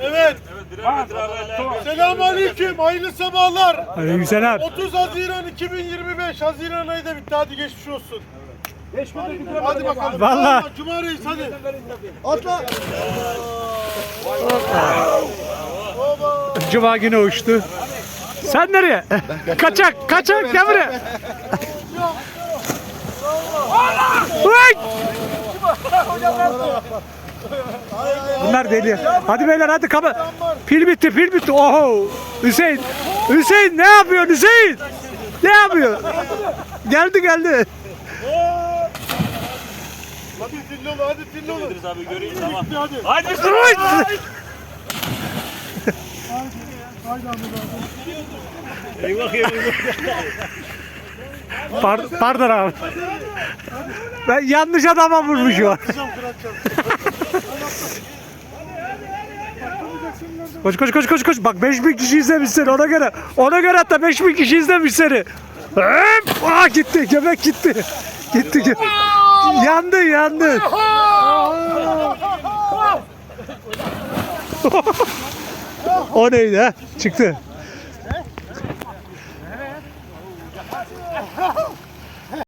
Evet. Selamünaleyküm. Hayırlı sabahlar. Aleykümselam. 30 Haziran 2025. Haziran ayı da bitti. Hadi geçmiş olsun. Hadi bakalım. Vallahi. Tamam, Cuma reis hadi. Cuma günü uçtu. Sen nereye? kaçak, kaçak gel buraya. Uy! Bunlar deli. Hadi beyler hadi kapa. Pil bitti, pil bitti. Oho! Hüseyin. Hüseyin ne yapıyorsun Hüseyin? Ne yapıyor? Geldi geldi. Hadi Tillolu hadi Tillolu. abi göreyim tamam. Hadi. Hadi Uy! Eyvah eyvah. Par- pardon abi. Ben yanlış adama vurmuşum. Koş koş koş koş koş. Bak 5000 kişi izlemiş seni ona göre. Ona göre hatta 5000 kişi izlemiş seni. Hep! Aa gitti. Göbek gitti. Gitti. gitti. yandı yandı. o neydi ha? Çıktı.